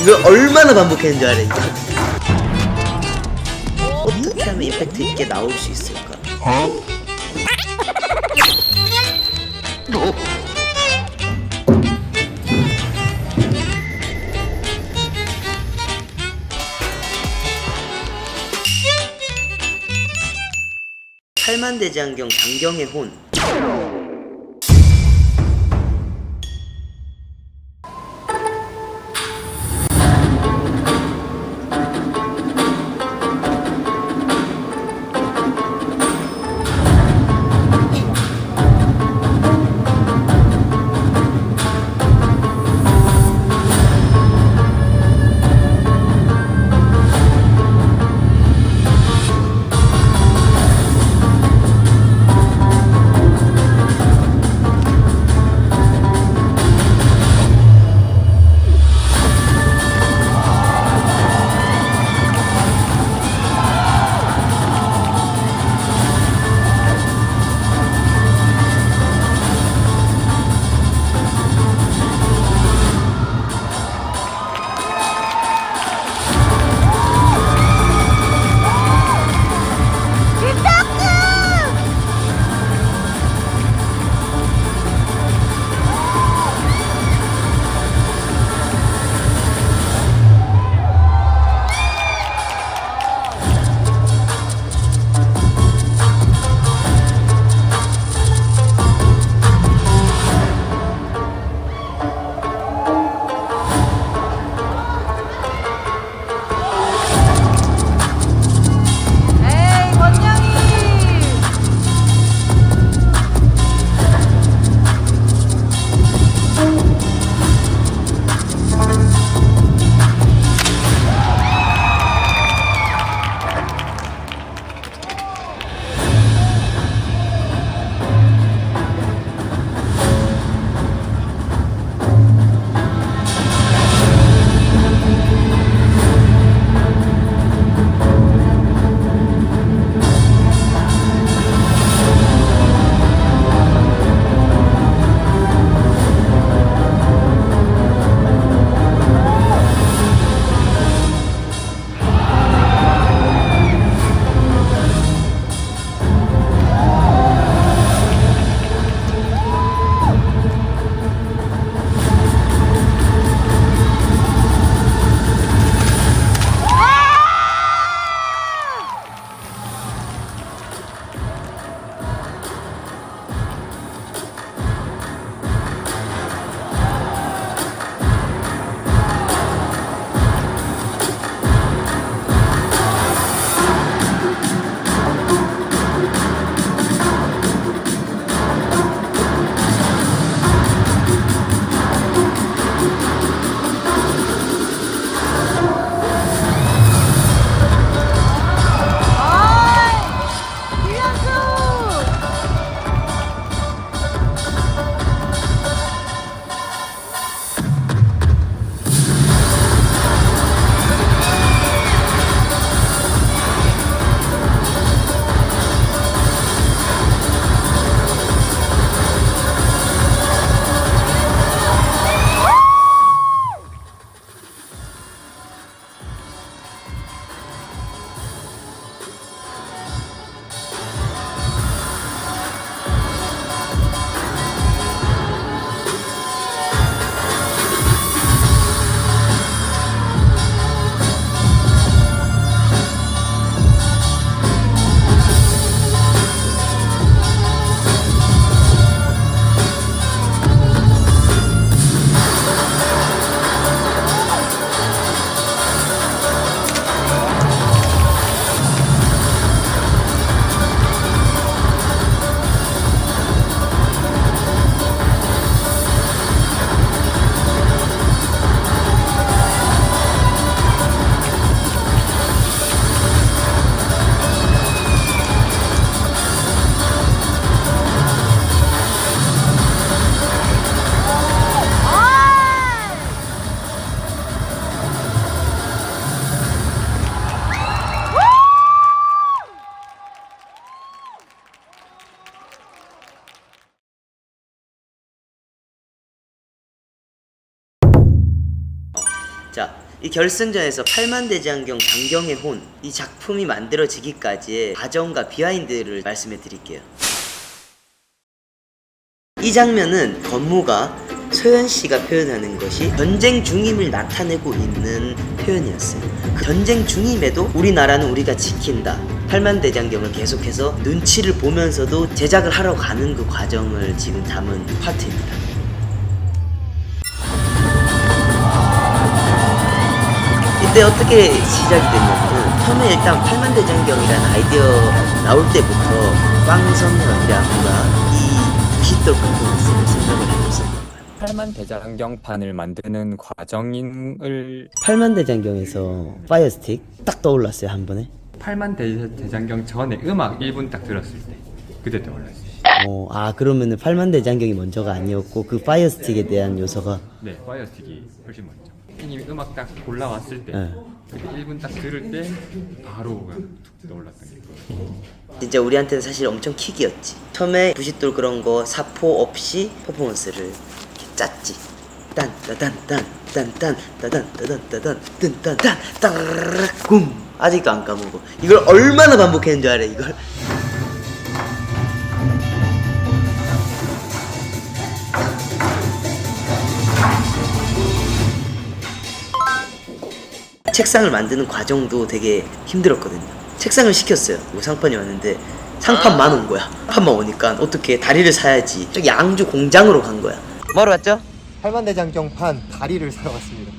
이걸 얼마나 반복했는지 알아 이게 어떻게 하면 임팩트 있게 나올 수 있을까? 팔만대장경 장경의 혼 자 이 결승전에서 팔만대장경 장경의 혼 이 작품이 만들어지기까지의 과정과 비하인드를 말씀해 드릴게요. 이 장면은 건무가 소연 씨가 표현하는 것이 전쟁 중임을 나타내고 있는 표현이었어요. 그 전쟁 중임에도 우리나라는 우리가 지킨다. 팔만대장경을 계속해서 눈치를 보면서도 제작을 하러 가는 그 과정을 지금 담은 파트입니다. 이때 어떻게 시작이 됐냐면 처음에 일단 팔만대장경이라는 아이디어 나올 때부터 꽝성현이라고가 이 부싯돌 퍼포먼스를 생각을 해줬었던 거예요. 팔만 대장경판을 만드는 과정을 팔만대장경에서 파이어스틱 딱 떠올랐어요 한 번에. 팔만 대, 대장경 전에 음악 1분 딱 들었을 때 그때 떠올랐어요. 어, 아 그러면은 팔만대장경이 먼저가 아니었고 그 파이어스틱에 대한 요소가 네, 파이어스틱이 훨씬 먼저. 형님이 음악 딱 올라왔을 때 네. 그때 1분 딱 들을 때 바로 그냥 툭 떠올랐던 게. 진짜 우리한테는 사실 엄청 킥이었지. 처음에 부싯돌 그런 거 사포 없이 퍼포먼스를 이렇게 짰지. 딴 따단 딴 딴딴 따단 따단 따단 뜬딴딴 따르르 굼 아직도 안 까먹어. 이걸 얼마나 반복했는 줄 알아 이걸? 책상을 만드는 과정도 되게 힘들었거든요. 책상을 시켰어요. 뭐 상판이 왔는데 상판만 온 거야. 상판만 오니까 어떻게 다리를 사야지. 저기 양주 공장으로 간 거야. 뭐로 왔죠? 팔만대장경판 다리를 사러 왔습니다.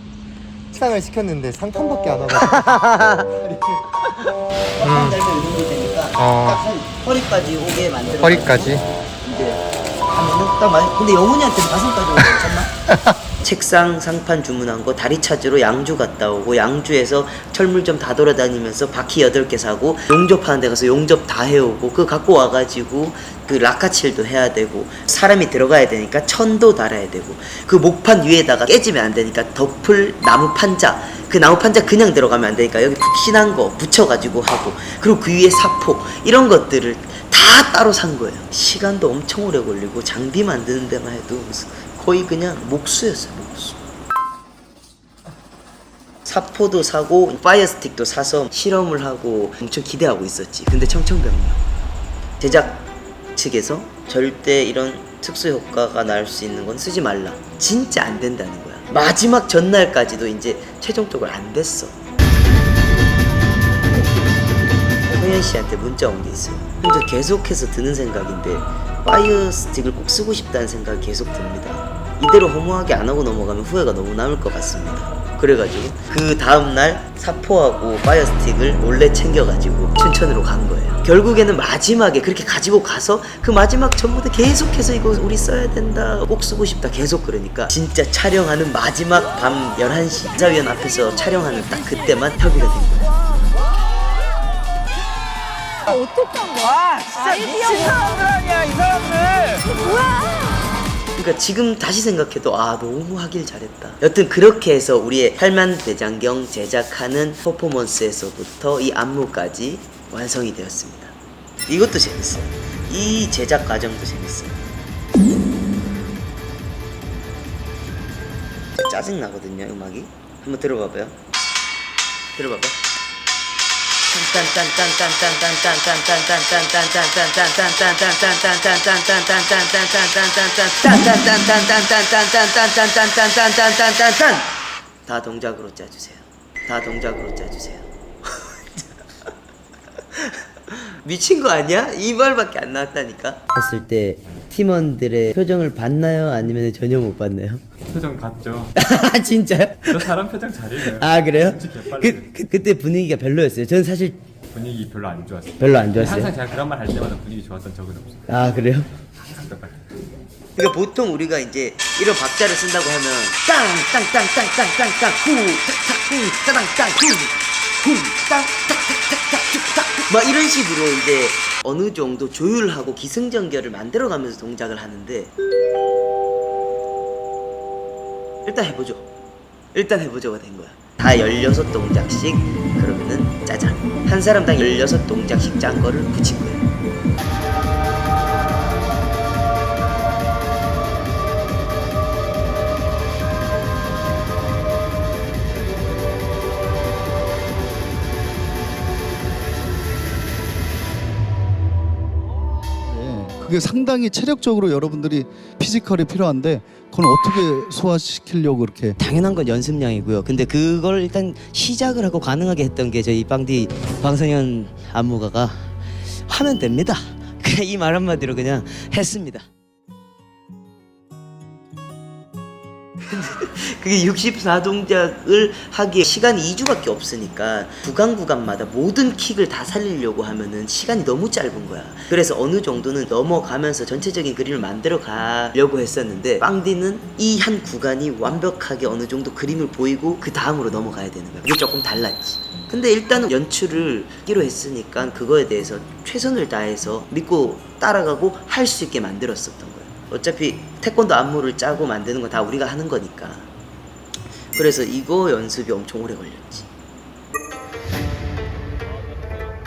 책상을 시켰는데 상판밖에 안 와가지고 음. 이런 거 되니까 어. 딱한 허리까지 오게 만들어. 허리까지? 이제 하면은 딱 맞. 근데 영훈이한테 가슴까지 오면 괜찮나? 책상 상판 주문한 거 다리 찾으러 양주 갔다 오고 양주에서 철물점 다 돌아다니면서 바퀴 8개 사고 용접하는 데 가서 용접 다 해오고 그거 갖고 와가지고 그 라카칠도 해야 되고 사람이 들어가야 되니까 천도 달아야 되고 그 목판 위에다가 깨지면 안 되니까 덮을 나무 판자 그 나무 판자 그냥 들어가면 안 되니까 여기 푹신한 거 붙여가지고 하고 그리고 그 위에 사포 이런 것들을 다 따로 산 거예요. 시간도 엄청 오래 걸리고 장비 만드는 데만 해도 무슨 거의 그냥 목수였어요, 목수. 사포도 사고 파이어스틱도 사서 실험을 하고 엄청 기대하고 있었지. 근데 청천벽력 제작 측에서 절대 이런 특수 효과가 날 수 있는 건 쓰지 말라. 진짜 안 된다는 거야. 마지막 전날까지도 이제 최종적으로 안 됐어. 성현 씨한테 문자 온 게 있어요. 혼자 계속해서 드는 생각인데 파이어 스틱을 꼭 쓰고 싶다는 생각이 계속 듭니다. 이대로 허무하게 안 하고 넘어가면 후회가 너무 남을 것 같습니다. 그래가지고 그 다음날 사포하고 파이어 스틱을 몰래 챙겨가지고 춘천으로 간 거예요. 결국에는 마지막에 그렇게 가지고 가서 그 마지막 전부터 계속해서 이거 우리 써야 된다 꼭 쓰고 싶다 계속 그러니까 진짜 촬영하는 마지막 밤 11시 시사위원 앞에서 촬영하는 딱 그때만 협의가 된 거예요. 어떻게 한 거야? 진짜 미친 사람들 아니야 이 사람들. 뭐야? 그러니까 지금 다시 생각해도 아 너무 하길 잘했다. 여튼 그렇게 해서 우리의 팔만 대장경 제작하는 퍼포먼스에서부터 이 안무까지 완성이 되었습니다. 이것도 재밌어요. 이 제작 과정도 재밌어요. 짜증 나거든요 음악이. 한번 들어봐봐요. 들어봐봐. 다 동작으로 짜주세요. 다 동작으로 짜주세요. 미친 거 아니야? 이 말밖에 안 나왔다니까. 했을 때 팀원들의 표정을 봤나요? 아니면 전혀 못 봤나요? 표정 봤죠? 진짜요? 저 사람 표정 잘해요. 아 그래요? 그, 그 그때 분위기가 별로였어요. 저는 사실 분위기 별로 안 좋았어요. 별로 안 좋았어요. 항상 제가 그런 말 할 때마다 분위기 좋았던 적은 없어요. 아 그래요? 항상 똑같아요. 그러니까 보통 우리가 이제 이런 박자를 쓴다고 하면 땅땅땅땅땅땅땅후땅땅땅땅후 후땅땅땅땅 땅딱 이런 식으로 이제 어느 정도 조율하고 기승전결을 만들어가면서 동작을 하는데 일단 해보죠. 일단 해보죠가 된 거야. 다 16동작씩 그러면은 짜잔. 한 사람당 16동작씩 짠 거를 붙인 거예요. 그게 상당히 체력적으로 여러분들이 피지컬이 필요한데 그건 어떻게 소화시키려고 그렇게 당연한 건 연습량이고요. 근데 그걸 일단 시작을 하고 가능하게 했던 게 저희 빵디 방성현 안무가가 하면 됩니다. 그냥 이 말 한마디로 그냥 했습니다. 그게 64동작을 하기에 시간이 2주밖에 없으니까 구간 구간마다 모든 킥을 다 살리려고 하면은 시간이 너무 짧은 거야. 그래서 어느 정도는 넘어가면서 전체적인 그림을 만들어 가려고 했었는데 빵디는 이 한 구간이 완벽하게 어느 정도 그림을 보이고 그 다음으로 넘어가야 되는 거야. 그게 조금 달랐지. 근데 일단은 연출을 끼로 했으니까 그거에 대해서 최선을 다해서 믿고 따라가고 할 수 있게 만들었었던 거예요. 어차피 태권도 안무를 짜고 만드는 건 다 우리가 하는 거니까. 그래서 이거 연습이 엄청 오래 걸렸지.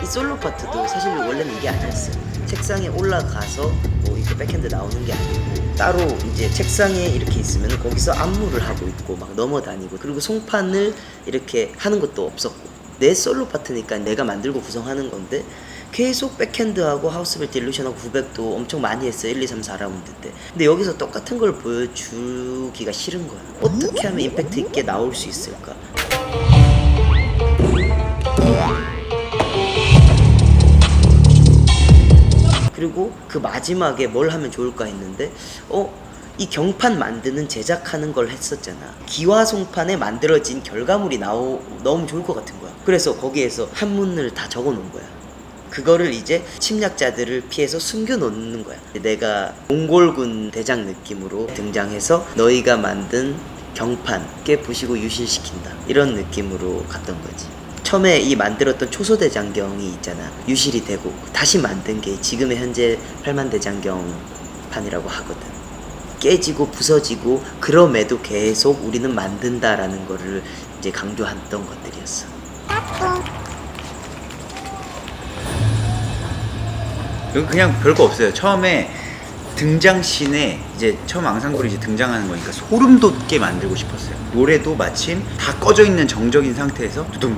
이 솔로 파트도 사실 원래는 이게 아니었어요. 책상에 올라가서 뭐 이렇게 백핸드 나오는 게 아니고 따로 이제 책상에 이렇게 있으면 거기서 안무를 하고 있고 막 넘어다니고 그리고 송판을 이렇게 하는 것도 없었고 내 솔로 파트니까 내가 만들고 구성하는 건데 계속 백핸드하고 하우스벨 딜루션하고 900도 엄청 많이 했어요. 1, 2, 3, 4라운드 때. 근데 여기서 똑같은 걸 보여주기가 싫은 거야 어떻게 하면 임팩트 있게 나올 수 있을까? 그리고 그 마지막에 뭘 하면 좋을까 했는데 어? 이 경판 만드는 제작하는 걸 했었잖아. 기와송판에 만들어진 결과물이 나오 너무 좋을 것 같은 거야. 그래서 거기에서 한문을 다 적어 놓은 거야 그거를 이제 침략자들을 피해서 숨겨 놓는 거야. 내가 몽골군 대장 느낌으로 등장해서 너희가 만든 경판 깨부시고 유실시킨다. 이런 느낌으로 갔던 거지. 처음에 이 만들었던 초소대장경이 있잖아. 유실이 되고 다시 만든 게 지금의 현재 팔만대장경판이라고 하거든. 깨지고 부서지고 그럼에도 계속 우리는 만든다라는 거를 이제 강조했던 것들이었어 이건 그냥 별거 없어요. 처음에 등장씬에 이제 처음 앙상블이 이제 등장하는 거니까 소름 돋게 만들고 싶었어요. 노래도 마침 다 꺼져 있는 정적인 상태에서 두둥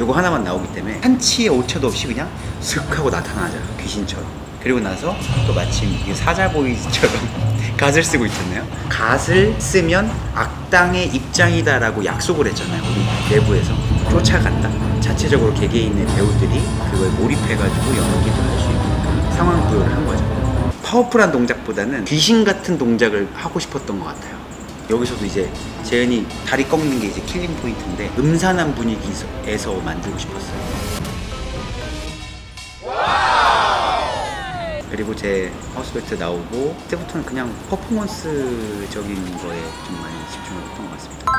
요거 하나만 나오기 때문에 한치의 오차도 없이 그냥 슥 하고 나타나죠 귀신처럼. 그리고 나서 또 마침 사자보이처럼 갓을 쓰고 있잖아요. 갓을 쓰면 악당의 입장이다라고 약속을 했잖아요. 우리 내부에서 쫓아간다. 자체적으로 개개인의 배우들이 그거에 몰입해가지고 연기도 할수그 상황 구현을 한 거죠. 파워풀한 동작보다는 귀신 같은 동작을 하고 싶었던 것 같아요. 여기서도 이제 재현이 다리 꺾는 게 이제 킬링 포인트인데 음산한 분위기에서 만들고 싶었어요. 그리고 제 하우스베트 나오고 그때부터는 그냥 퍼포먼스적인 거에 좀 많이 집중을 했던 것 같습니다.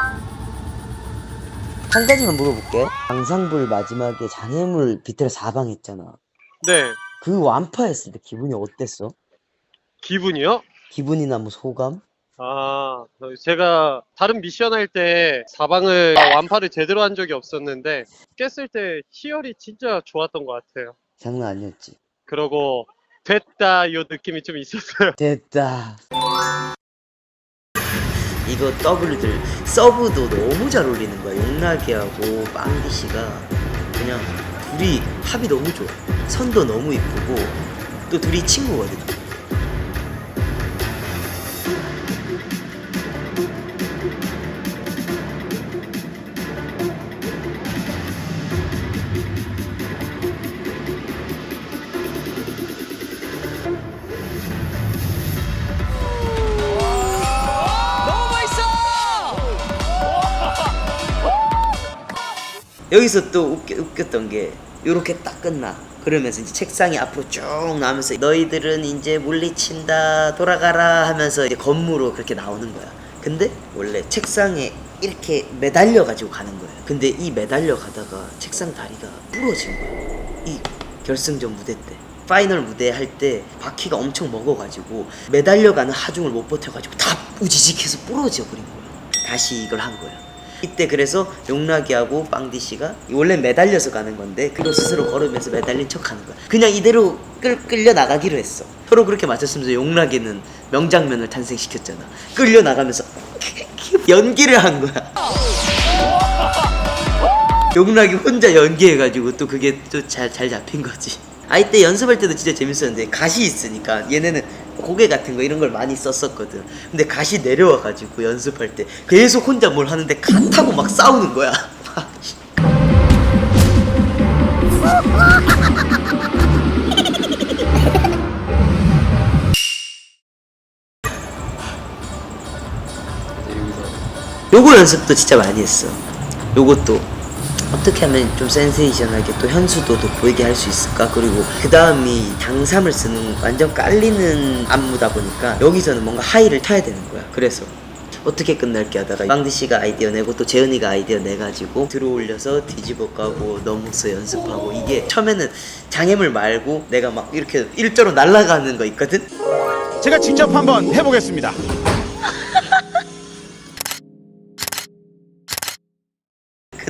한 가지만 물어볼게 방상불 마지막에 장애물 비틀어 사방했잖아 네, 그 완파했을 때 기분이 어땠어? 기분이요? 기분이나 뭐 소감? 아, 제가 다른 미션 할 때 사방을 완파를 제대로 한 적이 없었는데 깼을 때 희열이 진짜 좋았던 것 같아요. 장난 아니었지 그러고 됐다 요 느낌이 좀 있었어요. 됐다. 이거 더블들 서브도 너무 잘 어울리는 거야. 용나기하고 빵디 씨가 그냥 둘이 합이 너무 좋아. 선도 너무 이쁘고 또 둘이 친구거든. 여기서 또 웃겨, 웃겼 던 게 이렇게 딱 끝나. 그러면서 이제 책상이 앞으로 쭉 나오면서 너희들은 이제 물리친다 돌아가라 하면서 이제 건무로 그렇게 나오는 거야. 근데 원래 책상에 이렇게 매달려 가지고 가는 거야. 근데 이 매달려 가다가 책상 다리가 부러진 거야. 이 결승전 무대 때. 파이널 무대 할 때 바퀴가 엄청 먹어가지고 매달려 가는 하중을 못 버텨가지고 다 우지직해서 부러져 버린 거야. 다시 이걸 한 거야. 이때 그래서 용락이하고 빵디 씨가 원래 매달려서 가는 건데 그거 스스로 걸으면서 매달린 척 하는 거야. 그냥 이대로 끌, 끌려 나가기로 했어. 서로 그렇게 맞췄으면서 용락이는 명장면을 탄생시켰잖아. 끌려 나가면서 연기를 한 거야. 용락이 혼자 연기해가지고 또 그게 또 잘 잘 잡힌 거지. 아 이 때 연습할 때도 진짜 재밌었는데 가시 있으니까 얘네는 고개 같은 거 이런 걸 많이 썼었거든. 근데 가시 내려와 가지고 연습할 때 계속 혼자 뭘 하는데 갓하고 막 싸우는 거야. 요거 연습도 진짜 많이 했어. 요것도 어떻게 하면 좀 센세이션하게 또 현수도도 보이게 할 수 있을까? 그리고 그 다음이 당삼을 쓰는 완전 깔리는 안무다 보니까 여기서는 뭔가 하이를 타야 되는 거야. 그래서 어떻게 끝날게 하다가 망디 씨가 아이디어 내고 또 재은이가 아이디어 내가지고 들어올려서 뒤집어 까고 넘어서 연습하고 이게 처음에는 장애물 말고 내가 막 이렇게 일자로 날아가는 거 있거든? 제가 직접 한번 해보겠습니다.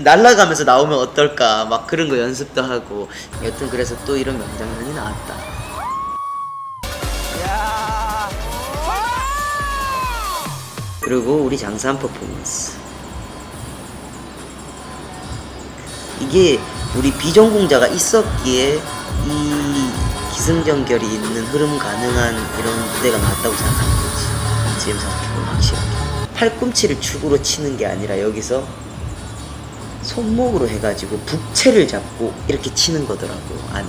날아가면서 나오면 어떨까 막 그런 거 연습도 하고 여튼 그래서 또 이런 명장면이 나왔다. 그리고 우리 장사한 퍼포먼스. 이게 우리 비전공자가 있었기에 이 기승전결이 있는 흐름 가능한 이런 무대가 나왔다고 생각하는 거지. 지금 생각해보면 확실하게. 팔꿈치를 축으로 치는 게 아니라 여기서 손목으로 해가지고 북채를 잡고 이렇게 치는 거더라고 안에.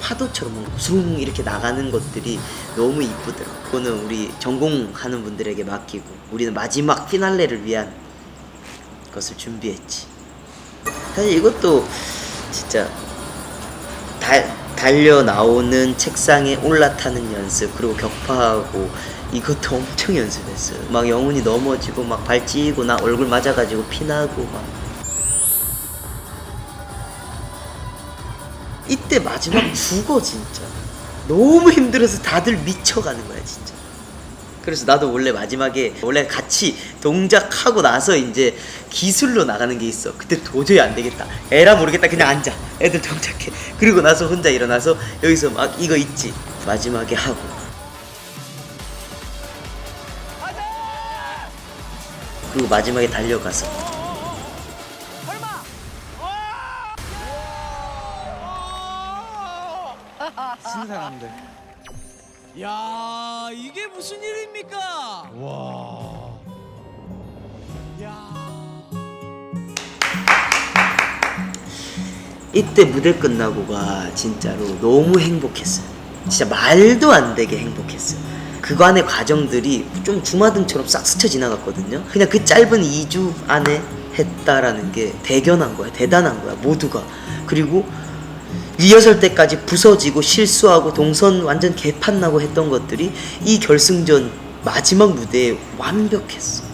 파도처럼 숭 이렇게 나가는 것들이 너무 이쁘더라고 그거는 우리 전공하는 분들에게 맡기고 우리는 마지막 피날레를 위한 것을 준비했지. 사실 이것도 진짜 달, 달려 나오는 책상에 올라타는 연습 그리고 격파하고 이것도 엄청 연습했어요. 막 영훈이 넘어지고 막 발 찌고 나 얼굴 맞아가지고 피나고 막 이때 마지막 죽어 진짜. 너무 힘들어서 다들 미쳐가는 거야 진짜. 그래서 나도 원래 마지막에 원래 같이 동작하고 나서 이제 기술로 나가는 게 있어. 그때 도저히 안 되겠다. 에라 모르겠다. 그냥 앉아. 애들 동작해. 그리고 나서 혼자 일어나서 여기서 막 이거 있지. 마지막에 하고. 그리고 마지막에 달려가서 신사람들. 야 이게 무슨 일입니까? 와. 야. 이때 무대 끝나고가 진짜로 너무 행복했어요. 진짜 말도 안 되게 행복했어요. 그간의 과정들이 좀 주마등처럼 싹 스쳐 지나갔거든요. 그냥 그 짧은 2주 안에 했다라는 게 대견한 거야. 대단한 거야. 모두가. 그리고 리허설 때까지 부서지고 실수하고 동선 완전 개판 나고 했던 것들이 이 결승전 마지막 무대에 완벽했어.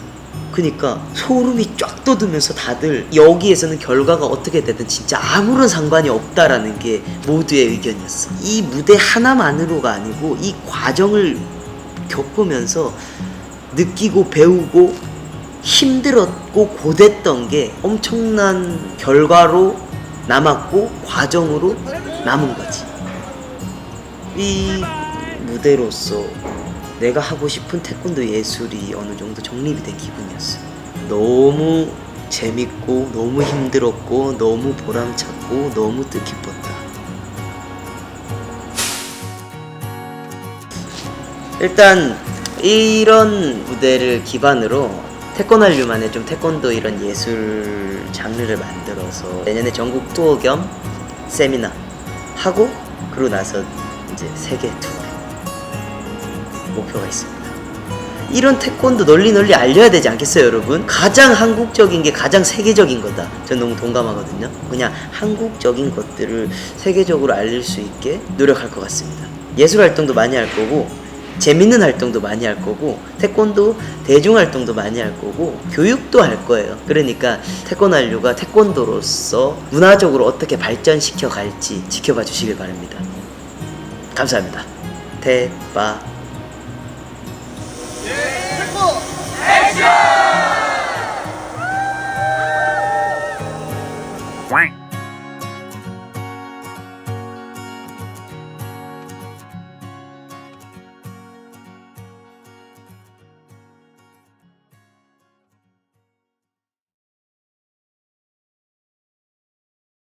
그니까 소름이 쫙 돋으면서 다들 여기에서는 결과가 어떻게 되든 진짜 아무런 상관이 없다라는 게 모두의 의견이었어. 이 무대 하나만으로가 아니고 이 과정을 겪으면서 느끼고 배우고 힘들었고 고됐던 게 엄청난 결과로 남았고 과정으로 남은 거지. 이 무대로서 내가 하고 싶은 태권도 예술이 어느 정도 정립이 된 기분이었어. 너무 재밌고 너무 힘들었고 너무 보람찼고 너무 뜻깊었다. 일단 이런 무대를 기반으로 태권한류만의 좀 태권도 이런 예술 장르를 만들어서 내년에 전국 투어 겸 세미나 하고 그러고 나서 이제 세계 투어 목표가 있습니다. 이런 태권도 널리 널리 알려야 되지 않겠어요, 여러분? 가장 한국적인 게 가장 세계적인 거다. 전 너무 동감하거든요. 그냥 한국적인 것들을 세계적으로 알릴 수 있게 노력할 것 같습니다. 예술 활동도 많이 할 거고, 재밌는 활동도 많이 할 거고, 태권도 대중 활동도 많이 할 거고, 교육도 할 거예요. 그러니까 태권한류가 태권도로서 문화적으로 어떻게 발전시켜 갈지 지켜봐 주시길 바랍니다. 감사합니다. 대빠